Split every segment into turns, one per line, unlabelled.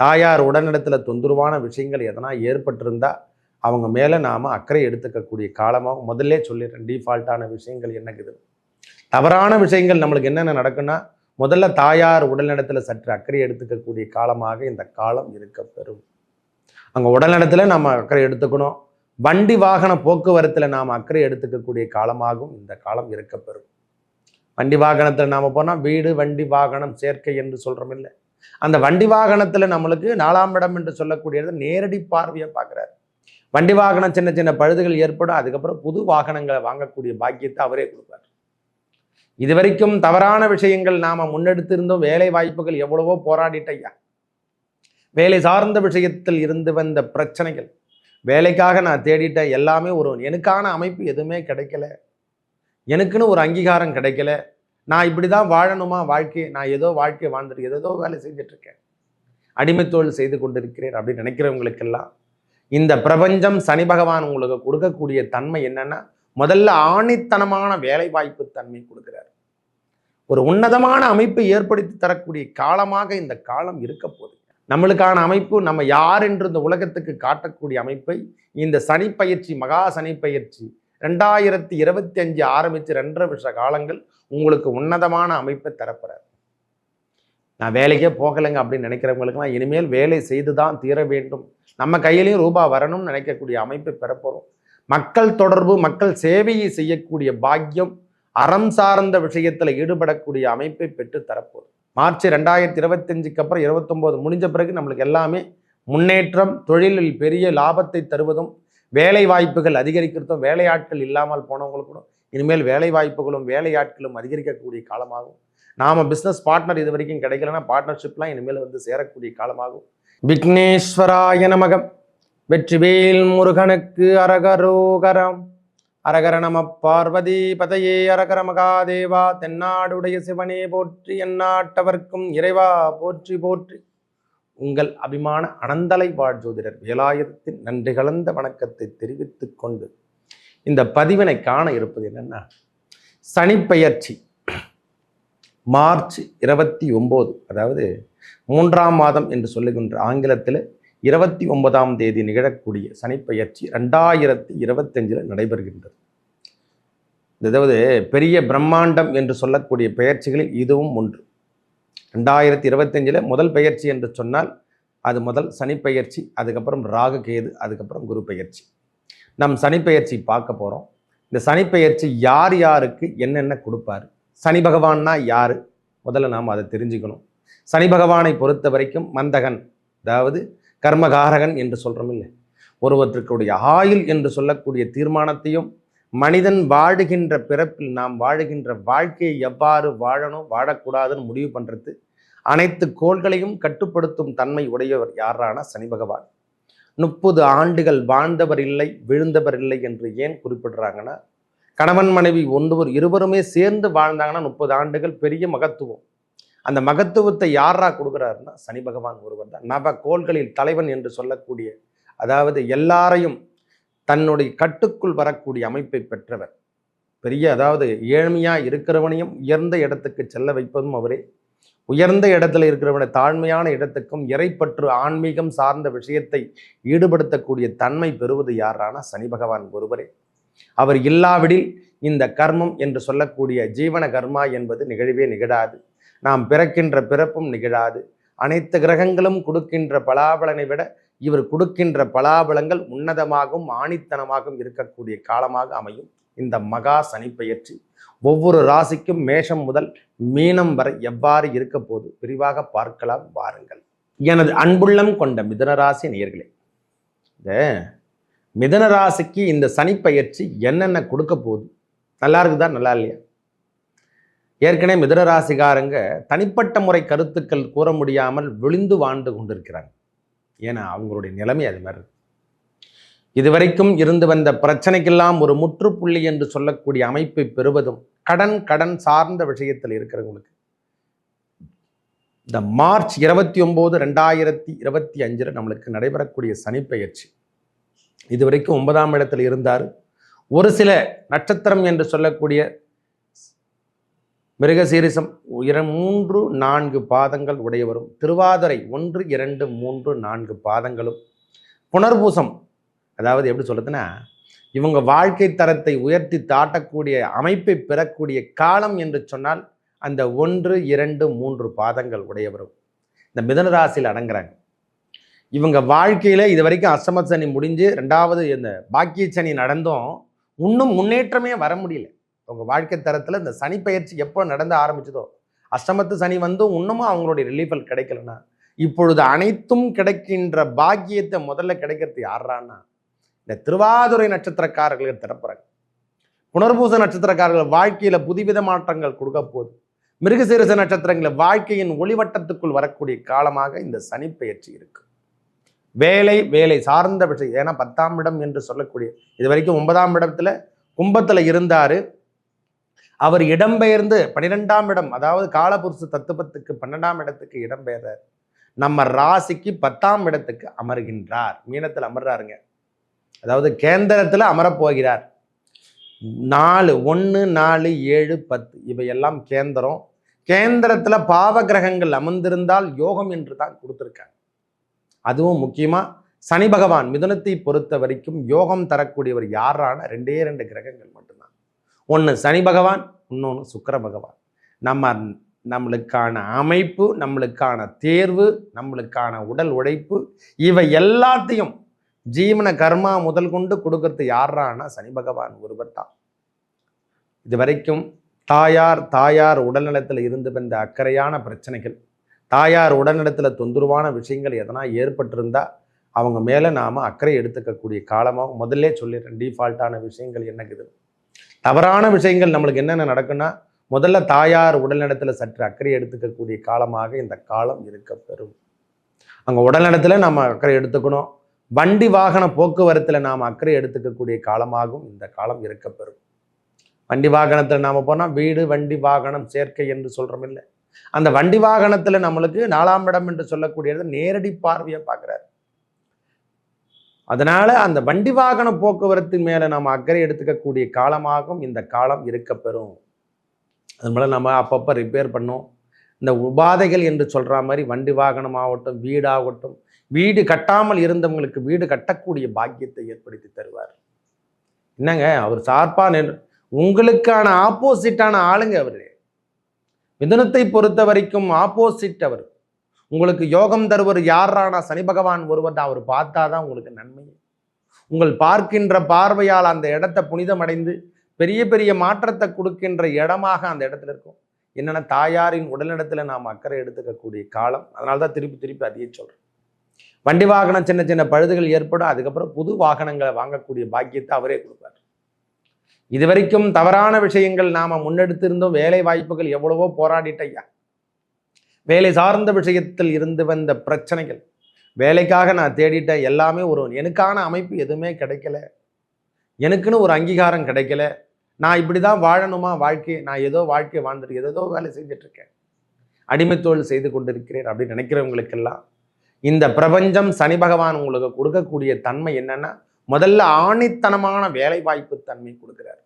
தாயார் உடனிடத்தில் தொந்தரவான விஷயங்கள் எதனா ஏற்பட்டிருந்தா அவங்க மேலே நாம் அக்கறை எடுத்துக்கக்கூடிய காலமாக முதல்ல சொல்லிடுறேன். டிஃபால்ட்டான விஷயங்கள் என்னக்குது தவறான விஷயங்கள் நம்மளுக்கு என்னென்ன நடக்குன்னா முதல்ல தாயார் உடல்நலத்தில் சற்று அக்கறை எடுத்துக்கக்கூடிய காலமாக இந்த காலம் இருக்க பெறும் அங்கே உடல்நலத்தில் நம்ம அக்கறை எடுத்துக்கணும். வண்டி வாகன போக்குவரத்தில் நாம் அக்கறை எடுத்துக்கக்கூடிய காலமாகவும் இந்த காலம் இருக்க பெறும். வண்டி வாகனத்தில் நாம் போனால் வீடு வண்டி வாகனம் சேர்க்கை என்று சொல்கிறோம் இல்லை. அந்த வண்டி வாகனத்தில் நம்மளுக்கு நாலாம் இடம் என்று சொல்லக்கூடியது நேரடி பார்வையை பார்க்குறாரு. வண்டி வாகனம் சின்ன சின்ன பழுதுகள் ஏற்படும் அதுக்கப்புறம் புது வாகனங்களை வாங்கக்கூடிய பாக்கியத்தை அவரே கொடுப்பார். இது வரைக்கும் தவறான விஷயங்கள் நாம முன்னெடுத்திருந்தோம் வேலை வாய்ப்புகள் எவ்வளவோ போராடிட்டையா வேலை சார்ந்த விஷயத்தில் இருந்து வந்த பிரச்சனைகள் வேலைக்காக நான் தேடிட்டேன் எல்லாமே ஒரு எனக்கான அமைப்பு எதுவுமே கிடைக்கல. எனக்குன்னு ஒரு அங்கீகாரம் கிடைக்கல. நான் இப்படி தான் வாழணுமா வாழ்க்கை? நான் ஏதோ வாழ்க்கையை வாழ்ந்துட்டு ஏதோ வேலை செஞ்சிட்ருக்கேன் அடிமைத்தோல் செய்து கொண்டிருக்கிறேன் அப்படின்னு நினைக்கிறவங்களுக்கெல்லாம் இந்த பிரபஞ்சம் சனி பகவான் உங்களுக்கு கொடுக்கக்கூடிய தன்மை என்னன்னா முதல்ல ஆணித்தனமான வேலை வாய்ப்பு தன்மை கொடுக்கிறார். ஒரு உன்னதமான அமைப்பை ஏற்படுத்தி தரக்கூடிய காலமாக இந்த காலம் இருக்க போகுது. நம்மளுக்கான அமைப்பு நம்ம யார் என்று இந்த உலகத்துக்கு காட்டக்கூடிய அமைப்பை இந்த சனி பயிற்சி மகா சனி பயிற்சி ரெண்டாயிரத்தி இருபத்தி அஞ்சு ஆரம்பித்து ரெண்டரை வருஷ காலங்கள் உங்களுக்கு உன்னதமான அமைப்பை தரப்படுறார் நான் வேலைக்கே போகலைங்க அப்படின்னு நினைக்கிறவங்களுக்குலாம் இனிமேல் வேலை செய்து தான் தீர வேண்டும். நம்ம கையிலையும் ரூபா வரணும்னு நினைக்கக்கூடிய அமைப்பை பெறப்போகிறோம் மக்கள் தொடர்பு மக்கள் சேவையை செய்யக்கூடிய பாக்கியம் அறம் சார்ந்த விஷயத்தில் ஈடுபடக்கூடிய அமைப்பை பெற்று தரப்போகுது மார்ச் ரெண்டாயிரத்தி இருபத்தஞ்சுக்கு அப்புறம் இருபத்தொம்போது முடிஞ்ச பிறகு நம்மளுக்கு எல்லாமே முன்னேற்றம் தொழிலில் பெரிய லாபத்தை தருவதும் வேலை வாய்ப்புகள் அதிகரிக்கிறதும் வேலையாட்கள் இல்லாமல் போனவங்களுக்கு கூட இனிமேல் வேலை வாய்ப்புகளும் வேலையாட்களும் அதிகரிக்கக்கூடிய காலமாகும். நாம் பிஸ்னஸ் பார்ட்னர் இது வரைக்கும் கிடைக்கலன்னா பார்ட்னர்ஷிப்லாம் இனிமேல் வந்து சேரக்கூடிய காலமாகும். விக்னேஸ்வராய நமகம். வெற்றிவேல் முருகனுக்கு அரகரோகரம். அரகர நம பார்வதி பதையே அரகர மகாதேவா தென்னாடுடைய சிவனே போற்றி எந்நாட்டவர்க்கும் இறைவா போற்றி போற்றி. உங்கள் அபிமான அனந்தலை வாழ் ஜோதிடர் வேலாயுதத்தின் நன்றி கலந்த வணக்கத்தை தெரிவித்து கொண்டு இந்த பதிவினை காண இருப்பது என்னென்னா சனிப்பெயர்ச்சி மார்ச் இருபத்தி ஒம்பது அதாவது மூன்றாம் மாதம் என்று சொல்லுகின்ற ஆங்கிலத்தில் இருபத்தி ஒன்பதாம் தேதி நிகழக்கூடிய சனிப்பெயர்ச்சி ரெண்டாயிரத்தி இருபத்தஞ்சில் நடைபெறுகின்றது. அதாவது பெரிய பிரம்மாண்டம் என்று சொல்லக்கூடிய பெயர்ச்சிகளில் இதுவும் ஒன்று. ரெண்டாயிரத்தி இருபத்தஞ்சில் முதல் பெயர்ச்சி என்று சொன்னால் அது முதல் சனிப்பெயர்ச்சி அதுக்கப்புறம் ராகு கேது அதுக்கப்புறம் குரு பெயர்ச்சி. நம் சனிப்பெயர்ச்சி பார்க்க போகிறோம் இந்த சனிப்பெயர்ச்சி யார் யாருக்கு என்னென்ன கொடுப்பாரு? சனி பகவான்னா யார்? முதல்ல நாம் அதை தெரிஞ்சுக்கணும். சனி பகவானை பொறுத்த வரைக்கும் மந்தகன் அதாவது கர்மகாரகன் என்று சொல்கிறோம் இல்லை ஒருவற்றுக்குடைய ஆயுள் என்று சொல்லக்கூடிய தீர்மானத்தையும் மனிதன் வாழுகின்ற பிறப்பில் நாம் வாழுகின்ற வாழ்க்கையை எவ்வாறு வாழணும் வாழக்கூடாதுன்னு முடிவு பண்ணுறது அனைத்து கோள்களையும் கட்டுப்படுத்தும் தன்மை உடையவர் யாரான சனி பகவான். முப்பது ஆண்டுகள் வாழ்ந்தவர் இல்லை விழுந்தவர் இல்லை என்று ஏன் குறிப்பிடுறாங்கன்னா கணவன் மனைவி ஒன்றுவர் இருவருமே சேர்ந்து வாழ்ந்தாங்கன்னா முப்பது ஆண்டுகள் பெரிய மகத்துவம். அந்த மகத்துவத்தை யாரா கொடுக்குறாருன்னா சனி பகவான் ஒருவர் தான். நவ கோள்களில் தலைவன் என்று சொல்லக்கூடிய அதாவது எல்லாரையும் தன்னுடைய கட்டுக்குள் வரக்கூடிய அமைப்பை பெற்றவர். பெரிய அதாவது ஏழ்மையாக இருக்கிறவனையும் உயர்ந்த இடத்துக்கு செல்ல வைப்பதும் அவரே. உயர்ந்த இடத்துல இருக்கிறவனை தாழ்மையான இடத்துக்கும் இறைப்பற்று ஆன்மீகம் சார்ந்த விஷயத்தை ஈடுபடுத்தக்கூடிய தன்மை பெறுவது யாரான சனி பகவான் ஒருவரே. அவர் இல்லாவிடில் இந்த கர்மம் என்று சொல்லக்கூடிய ஜீவன கர்மா என்பது நிகழவே நிகழாது. நாம் பிறக்கின்ற பிறப்பும் நிகழாது. அனைத்து கிரகங்களும் கொடுக்கின்ற பலாபலனை விட இவர் கொடுக்கின்ற பலாபலங்கள் உன்னதமாகவும் ஆணித்தனமாகவும் இருக்கக்கூடிய காலமாக அமையும். இந்த மகா சனிப்பெயர்ச்சி ஒவ்வொரு ராசிக்கும் மேஷம் முதல் மீனம் வரை எவ்வாறு இருக்க போது விரிவாக பார்க்கலாம் வாருங்கள். எனது அன்புள்ளம் கொண்ட மிதுனராசி நேர்களே இந்த மிதுன ராசிக்கு இந்த சனிப்பயிற்சி என்னென்ன கொடுக்க போகுது நல்லா இருக்குதா நல்லா இல்லையா? ஏற்கனவே மிதுனராசிகாரங்க தனிப்பட்ட முறை கருத்துக்கள் கூற முடியாமல் விழுந்து வாழ்ந்து கொண்டிருக்கிறாங்க. ஏன்னா அவங்களுடைய நிலைமை அது மாதிரி இதுவரைக்கும் இருந்து வந்த பிரச்சனைக்கெல்லாம் ஒரு முற்றுப்புள்ளி என்று சொல்லக்கூடிய அமைப்பை பெறுவதும் கடன் கடன் சார்ந்த விஷயத்தில் இருக்கிறவங்களுக்கு. இந்த மார்ச் இருபத்தி ஒம்பது ரெண்டாயிரத்தி இருபத்தி அஞ்சில் நம்மளுக்கு நடைபெறக்கூடிய சனிப்பெயர்ச்சி. இதுவரைக்கும் ஒன்பதாம் இடத்தில் இருந்தார். ஒரு சில நட்சத்திரம் என்று சொல்லக்கூடிய மிருகசீரிசம் இர மூன்று நான்கு பாதங்கள் உடையவரும். திருவாதிரை ஒன்று இரண்டு மூன்று நான்கு பாதங்களும். புனர்பூசம் அதாவது எப்படி சொல்கிறதுன்னா இவங்க வாழ்க்கை தரத்தை உயர்த்தி தாட்டக்கூடிய அமைப்பை பெறக்கூடிய காலம் என்று சொன்னால் அந்த ஒன்று இரண்டு மூன்று பாதங்கள் உடையவரும். இந்த மிதனராசியில் அடங்குறாங்க. இவங்க வாழ்க்கையில் இது வரைக்கும் அசம சனி முடிஞ்சு ரெண்டாவது இந்த பாக்கிய சனி நடந்தும் இன்னும் முன்னேற்றமே வர முடியல. உங்கள் வாழ்க்கை தரத்தில் இந்த சனி பயிற்சி எப்போ நடந்து ஆரம்பிச்சதோ அஷ்டமத்து சனி வந்தும் இன்னமும் அவங்களுடைய ரிலீஃபல் கிடைக்கலன்னா இப்பொழுது அனைத்தும் கிடைக்கின்ற பாக்கியத்தை முதல்ல கிடைக்கிறது யாரான்னா இந்த திருவாதுரை நட்சத்திரக்காரர்களுக்கு திறப்புறாங்க புனர்பூச நட்சத்திரக்காரர்கள் வாழ்க்கையில் புதுவித மாற்றங்கள் கொடுக்க போகுது மிருகசீரச நட்சத்திரங்களை வாழ்க்கையின் ஒளிவட்டத்துக்குள் வரக்கூடிய காலமாக இந்த சனி பயிற்சி இருக்கு. வேலை வேலை சார்ந்த விஷயம் ஏன்னா பத்தாம் இடம் என்று சொல்லக்கூடிய இது வரைக்கும் ஒன்பதாம் இடத்துல கும்பத்தில் இருந்தாரு அவர் இடம்பெயர்ந்து பன்னிரெண்டாம் இடம் அதாவது காலபுருஷ தத்துவத்துக்கு பன்னெண்டாம் இடத்துக்கு இடம்பெயர்றார் நம்ம ராசிக்கு பத்தாம் இடத்துக்கு அமர்கின்றார். மீனத்தில் அமர்றாருங்க. அதாவது கேந்திரத்தில் அமரப்போகிறார். நாலு ஒன்று நாலு ஏழு பத்து இவையெல்லாம் கேந்திரம். கேந்திரத்தில் பாவ கிரகங்கள் அமர்ந்திருந்தால் யோகம் என்று தான் கொடுத்துருக்காங்க அதுவும் முக்கியமாக சனி பகவான் மிதுனத்தை பொறுத்த வரைக்கும் யோகம் தரக்கூடியவர் யாரான ரெண்டே ரெண்டு கிரகங்கள் மட்டும். ஒன்று சனி பகவான் இன்னொன்று சுக்கர பகவான். நம்ம நம்மளுக்கான அமைப்பு நம்மளுக்கான தேர்வு நம்மளுக்கான உடல் உழைப்பு இவை எல்லாத்தையும் ஜீவன கர்மா முதல் கொண்டு கொடுக்கறது யாரானா சனி பகவான் ஒருவர் தான். இது வரைக்கும் தாயார் தாயார் உடல்நலத்தில் இருந்து வந்த அக்கறையான பிரச்சனைகள் தாயார் உடல்நலத்தில் தொந்தரவான விஷயங்கள் எதனா ஏற்பட்டிருந்தா அவங்க மேலே நாம் அக்கறை எடுத்துக்கக்கூடிய காலமாக முதல்ல சொல்லிடுறேன் டிஃபால்ட்டான விஷயங்கள் என்னக்குது தவறான விஷயங்கள் நம்மளுக்கு என்னென்ன நடக்குன்னா முதல்ல தாயார் உடல்நலத்தில் சற்று அக்கறை எடுத்துக்கக்கூடிய காலமாக இந்த காலம் இருக்க பெறும் அங்கே உடல்நலத்தில் நம்ம அக்கறை எடுத்துக்கணும். வண்டி வாகன போக்குவரத்தில் நாம் அக்கறை எடுத்துக்கக்கூடிய காலமாகவும் இந்த காலம் இருக்க பெறும் வண்டி வாகனத்தில் நாம் போனால் வீடு வண்டி வாகனம் சேர்க்கை என்று சொல்கிறோம் இல்லை. அந்த வண்டி வாகனத்தில் நம்மளுக்கு நாலாம் இடம் என்று சொல்லக்கூடியது நேரடி பார்வையை பார்க்குறாரு. அதனால் அந்த வண்டி வாகன போக்குவரத்து மேலே நம்ம அக்கறை எடுத்துக்கக்கூடிய காலமாகவும் இந்த காலம் இருக்கப்பெறும். அது மேலே நம்ம அப்பப்போ ரிப்பேர் பண்ணோம். இந்த உபாதைகள் என்று சொல்கிற மாதிரி வண்டி வாகனம் ஆகட்டும் வீடாகட்டும் வீடு கட்டாமல் இருந்தவங்களுக்கு வீடு கட்டக்கூடிய பாக்கியத்தை ஏற்படுத்தி தருவார். என்னங்க? அவர் சார்பா நின்று உங்களுக்கான ஆப்போசிட்டான ஆளுங்க அவர். மிதனத்தை பொறுத்த வரைக்கும் ஆப்போசிட் அவர். உங்களுக்கு யோகம் தருவர் யாரானா சனி பகவான் ஒருவர் தான். அவர் பார்த்தா தான் உங்களுக்கு நன்மை. உங்கள் பார்க்கின்ற பார்வையால் அந்த இடத்த புனிதமடைந்து பெரிய பெரிய மாற்றத்தை கொடுக்கின்ற இடமாக அந்த இடத்துல இருக்கும். என்னென்னா தாயாரின் உடலிடத்துல நாம் அக்கறை எடுத்துக்கக்கூடிய காலம். அதனால தான் திருப்பி திருப்பி அதையே சொல்கிறேன் வண்டி வாகனம் சின்ன சின்ன பழுதுகள் ஏற்படும். அதுக்கப்புறம் புது வாகனங்களை வாங்கக்கூடிய பாக்கியத்தை அவரே கொடுப்பார். இதுவரைக்கும் தவறான விஷயங்கள் நாம முன்னெடுத்திருந்தோம். வேலை வாய்ப்புகள் எவ்வளவோ போராடிட்டையா வேலை சார்ந்த விஷயத்தில் இருந்து வந்த பிரச்சனைகள். வேலைக்காக நான் தேடிட்டேன் எல்லாமே ஒரு எனக்கான அமைப்பு எதுவுமே கிடைக்கல. எனக்குன்னு ஒரு அங்கீகாரம் கிடைக்கல. நான் இப்படி தான் வாழணுமா வாழ்க்கை நான் ஏதோ வாழ்க்கை வாழ்ந்துட்டு ஏதோ வேலை செஞ்சுட்டு இருக்கேன் செய்து கொண்டிருக்கிறேன் அப்படின்னு நினைக்கிறவங்களுக்கெல்லாம் இந்த பிரபஞ்சம் சனி பகவான் உங்களுக்கு கொடுக்கக்கூடிய தன்மை என்னன்னா முதல்ல ஆணித்தனமான வேலை வாய்ப்பு தன்மை கொடுக்குறார்.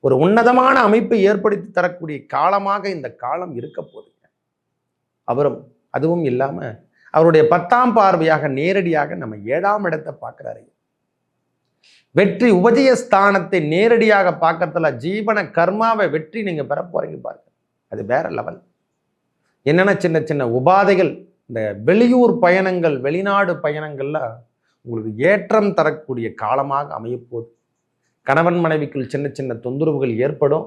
ஒரு உன்னதமான அமைப்பை ஏற்படுத்தி தரக்கூடிய காலமாக இந்த காலம் இருக்க போகுது அவரும் அதுவும் இல்லாமல் அவருடைய பத்தாம் பார்வையாக நேரடியாக நம்ம ஏழாம் இடத்தை பார்க்குறாரு. வெற்றி உபஜய ஸ்தானத்தை நேரடியாக பார்க்கறதுல ஜீவன கர்மாவை வெற்றி நீங்கள் பெற போகிறீங்க பாருங்க. அது வேற லெவல் என்னென்ன சின்ன சின்ன உபாதைகள் இந்த வெளியூர் பயணங்கள் வெளிநாடு பயணங்கள்லாம் உங்களுக்கு ஏற்றம் தரக்கூடிய காலமாக அமையப்போகுது கணவன் மனைவிக்குள் சின்ன சின்ன தொந்தரவுகள் ஏற்படும்.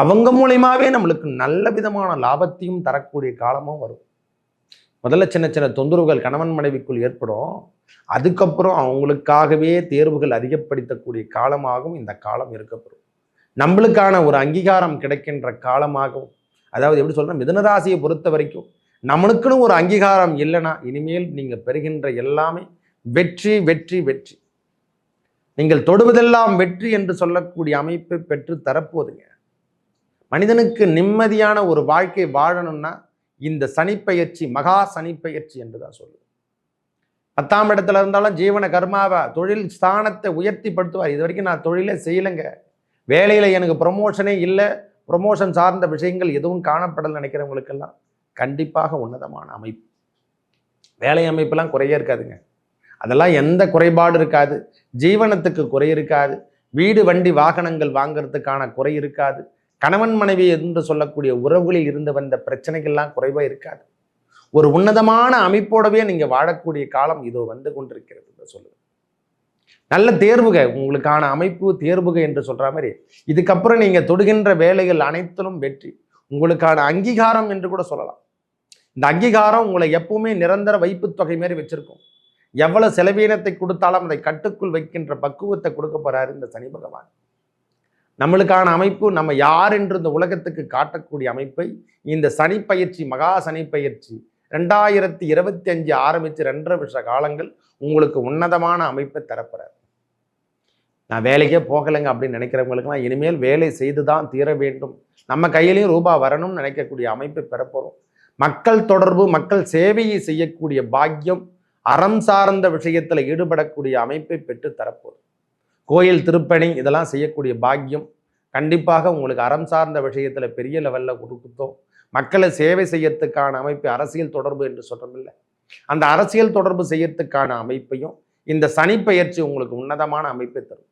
அவங்க மூலயமாவே நம்மளுக்கு நல்ல விதமான லாபத்தையும் தரக்கூடிய காலமும் வரும். முதல்ல சின்ன சின்ன தொந்தரவுகள் கணவன் மனைவிக்குள் ஏற்படும். அதுக்கப்புறம் அவங்களுக்காகவே தேர்வுகள் அதிகப்படுத்தக்கூடிய காலமாகவும் இந்த காலம் இருக்கப்படும். நம்மளுக்கான ஒரு அங்கீகாரம் கிடைக்கின்ற காலமாகவும் அதாவது எப்படி சொல்கிறோம் மிதனராசியை பொறுத்த வரைக்கும் நம்மளுக்குன்னு ஒரு அங்கீகாரம் இல்லைன்னா இனிமேல் நீங்கள் பெறுகின்ற எல்லாமே வெற்றி வெற்றி வெற்றி. நீங்கள் தொடுவதெல்லாம் வெற்றி என்று சொல்லக்கூடிய அமைப்பை பெற்று தரப்போதுங்க. மனிதனுக்கு நிம்மதியான ஒரு வாழ்க்கை வாழணும்னா இந்த சனிப்பெயர்ச்சி மகா சனிப்பெயர்ச்சி என்று தான் சொல்லுவேன் பத்தாம் இடத்துல இருந்தாலும் ஜீவன கர்மாவை தொழில் ஸ்தானத்தை உயர்த்தி படுத்துவார். இது வரைக்கும் நான் தொழிலே செய்யலைங்க. வேலையில் எனக்கு ப்ரமோஷனே இல்லை. ப்ரொமோஷன் சார்ந்த விஷயங்கள் எதுவும் காணப்படல் நினைக்கிறவங்களுக்கெல்லாம் கண்டிப்பாக உன்னதமான அமைப்பு. வேலை அமைப்பெல்லாம் குறைய இருக்காதுங்க. அதெல்லாம் எந்த குறைபாடு இருக்காது. ஜீவனத்துக்கு குறை இருக்காது. வீடு வண்டி வாகனங்கள் வாங்கிறதுக்கான குறை இருக்காது. கணவன் மனைவி என்று சொல்லக்கூடிய உறவுகளில் இருந்து வந்த பிரச்சனைகள்லாம் குறைவா இருக்காது. ஒரு உன்னதமான அமைப்போடவே நீங்க வாழக்கூடிய காலம் இதோ வந்து கொண்டிருக்கிறது என்று சொல்லுது நல்ல தேர்வுக உங்களுக்கான அமைப்பு தேர்வுக என்று சொல்கிற மாதிரி இதுக்கப்புறம் நீங்க தொடுகின்ற வேலைகள் அனைத்திலும் வெற்றி. உங்களுக்கான அங்கீகாரம் என்று கூட சொல்லலாம். இந்த அங்கீகாரம் உங்களை எப்பவுமே நிரந்தர வைப்பு தொகை மாதிரி வச்சிருக்கும். எவ்வளவு செலவீனத்தை கொடுத்தாலும் அதை கட்டுக்குள் வைக்கின்ற பக்குவத்தை கொடுக்க போறாரு இந்த சனி பகவான். நம்மளுக்கான அமைப்பு நம்ம யார் என்று இந்த உலகத்துக்கு காட்டக்கூடிய அமைப்பை இந்த சனிப்பயிற்சி மகா சனி பயிற்சி ரெண்டாயிரத்தி இருபத்தி அஞ்சு ஆரம்பித்து ரெண்டரை வருஷ காலங்கள் உங்களுக்கு உன்னதமான அமைப்பை தரப்போறார். நான் வேலைக்கே போகலைங்க அப்படின்னு நினைக்கிறவங்களுக்குலாம் இனிமேல் வேலை செய்து தான் தீர வேண்டும். நம்ம கையிலையும் ரூபா வரணும்னு நினைக்கக்கூடிய அமைப்பை பெறப்போகிறோம் மக்கள் தொடர்பு மக்கள் சேவையை செய்யக்கூடிய பாக்கியம் அறம் சார்ந்த விஷயத்தில் ஈடுபடக்கூடிய அமைப்பை பெற்று தரப்போகுது கோயில் திருப்பணி இதெல்லாம் செய்யக்கூடிய பாக்கியம் கண்டிப்பாக உங்களுக்கு அறம் சார்ந்த விஷயத்தில் பெரிய லெவலில் கொடுத்தோம். மக்களை சேவை செய்யறதுக்கான அமைப்பு அரசியல் தொடர்பு என்று சொல்கிறோமில்ல அந்த அரசியல் தொடர்பு செய்யறதுக்கான அமைப்பையும் இந்த சனிப்பெயர்ச்சி உங்களுக்கு உன்னதமான அமைப்பை தரும்.